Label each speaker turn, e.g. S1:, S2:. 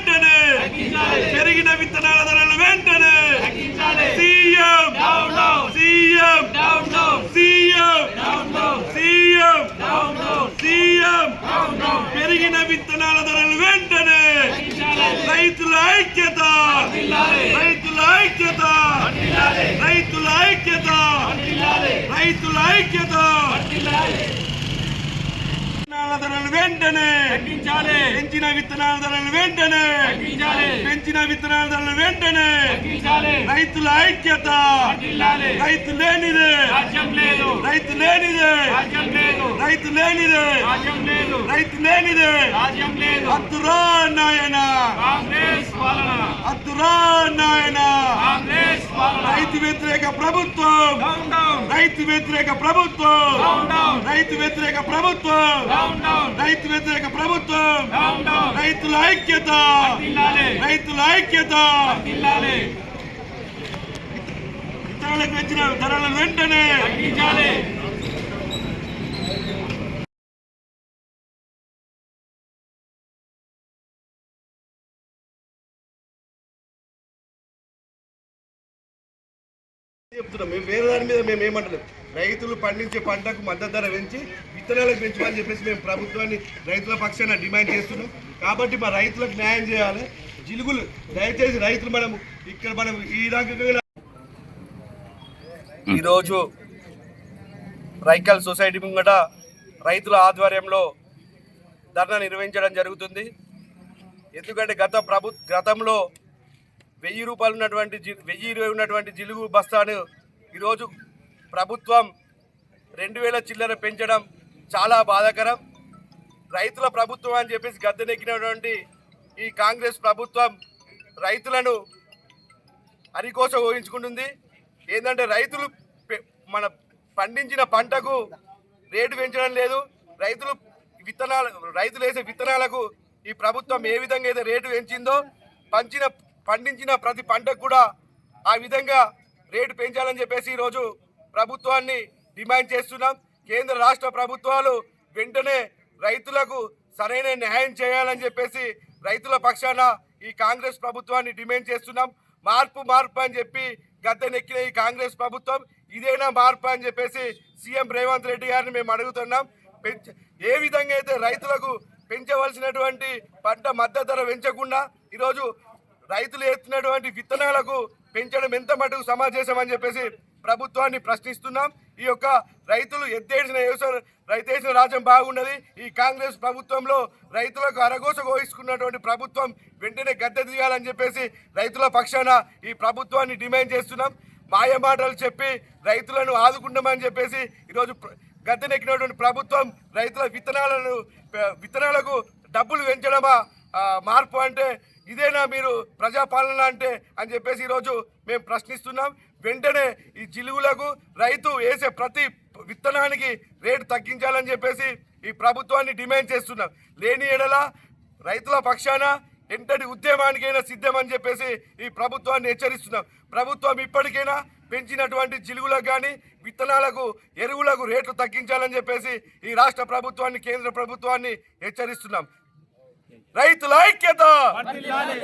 S1: వెంటనే పెరిగిన విత్తనాల ధరలు వెంటనే CM CM CM CM CM పెరిగిన విత్తనాల ధరలు వెంటనే రైతుల ఐక్యత రైతుల ఐక్యత రైతుల ఐక్యత రైతుల ఐక్యత విత్తనాల ధరలు వెంటనే పెంచిన విత్తనాల ధరలు వెంటనే పెంచిన విత్తనాల ధరలు వెంటనే రైతుల ఐక్యత. రైతు లేనిదే. రైతు లేనిదే. రైతు లేనిదే. రైతు లేనిదే. అద్దురా నాయన. అద్దురా నాయన రైతు వ్యతిరేక ప్రభుత్వం. రైతు వ్యతిరేక ప్రభుత్వం. రైతు వ్యతిరేక ప్రభుత్వం. రైతు వ్యతిరేక ప్రభుత్వం. రైతుల ఐక్యత. రైతుల ఐక్యత. విత్తనాలకు పెంచిన ధరలను వెంటనే
S2: చెప్తున్నాం. మేము వేరే దాని మీద మేము ఏమంటలేదు. రైతులు పండించే పంటకు మద్దతు ధర పెంచి విత్తనాలకు పెంచమని చెప్పేసి మేము ప్రభుత్వాన్ని రైతుల పక్షాన డిమాండ్ చేస్తున్నాం. కాబట్టి మా రైతులకు న్యాయం చేయాలి. జిలుగులు దయచేసి రైతులు మనం ఇక్కడ మనం ఈ రకంగా ఈరోజు రైకల్ సొసైటీ ముంగట రైతుల ఆధ్వర్యంలో ధర్నా నిర్వహించడం జరుగుతుంది. ఎందుకంటే గత ప్రభు గతంలో వెయ్యి రూపాయలు ఉన్నటువంటి జి- వెయ్యి ఇరవై ఉన్నటువంటి జిలుగు బస్తాను ఈరోజు ప్రభుత్వం రెండు వేల చిల్లర పెంచడం చాలా బాధాకరం. రైతుల ప్రభుత్వం అని చెప్పేసి గద్దెనెక్కినటువంటి ఈ కాంగ్రెస్ ప్రభుత్వం రైతులను అరికోస ఊహించుకుంటుంది. ఏంటంటే రైతులు పె- మన పండించిన పంటకు రేటు పెంచడం లేదు. రైతులు విత్తనాలు రైతులు వేసే విత్తనాలకు ఈ ప్రభుత్వం ఏ విధంగా అయితే రేటు పెంచిందో పంచిన పండించిన ప్రతి పంటకు కూడా ఆ విధంగా రేటు పెంచాలని చెప్పేసి ఈరోజు ప్రభుత్వాన్ని డిమాండ్ చేస్తున్నాం. కేంద్ర రాష్ట్ర ప్రభుత్వాలు వెంటనే రైతులకు సరైన న్యాయం చేయాలని చెప్పేసి రైతుల పక్షాన ఈ కాంగ్రెస్ ప్రభుత్వాన్ని డిమాండ్ చేస్తున్నాం. మార్పు మార్పు అని చెప్పి గద్దెనెక్కిన ఈ కాంగ్రెస్ ప్రభుత్వం ఇదేనా మార్పు అని చెప్పేసి సీఎం రేవంత్ రెడ్డి గారిని మేము అడుగుతున్నాం. పెంచ ఏ విధంగా అయితే రైతులకు పెంచవలసినటువంటి పంట మద్దతు ధర పెంచకుండా ఈరోజు రైతులు ఎత్తినటువంటి విత్తనాలకు పెంచడం ఎంత మటుకు సమాజేశం అని చెప్పేసి ప్రభుత్వాన్ని ప్రశ్నిస్తున్నాం. ఈ యొక్క రైతులు ఎత్తేసిన వ్యవసాయం రైతేసిన రాజ్యం బాగున్నది. ఈ కాంగ్రెస్ ప్రభుత్వంలో రైతులకు అరగోస కోయించుకున్నటువంటి ప్రభుత్వం వెంటనే గద్దె తీయాలని చెప్పేసి రైతుల పక్షాన ఈ ప్రభుత్వాన్ని డిమాండ్ చేస్తున్నాం. మాయ మాటలు చెప్పి రైతులను ఆదుకుంటామని చెప్పేసి ఈరోజు గద్దెనెక్కినటువంటి ప్రభుత్వం రైతుల విత్తనాలను విత్తనాలకు డబ్బులు పెంచడమా మార్పు అంటే ఇదేనా మీరు ప్రజాపాలన అంటే అని చెప్పేసి ఈరోజు మేము ప్రశ్నిస్తున్నాం. వెంటనే ఈ జిలుగులకు రైతు వేసే ప్రతి విత్తనానికి రేటు తగ్గించాలని చెప్పేసి ఈ ప్రభుత్వాన్ని డిమాండ్ చేస్తున్నాం. లేని ఎడల రైతుల పక్షాన ఎంతటి ఉద్యమానికైనా సిద్ధమని చెప్పేసి ఈ ప్రభుత్వాన్ని హెచ్చరిస్తున్నాం. ప్రభుత్వం ఇప్పటికైనా పెంచినటువంటి జిలుగులకు కానీ విత్తనాలకు ఎరువులకు రేట్లు తగ్గించాలని చెప్పేసి ఈ రాష్ట్ర ప్రభుత్వాన్ని కేంద్ర ప్రభుత్వాన్ని హెచ్చరిస్తున్నాం. రైతుల ఐక్యత.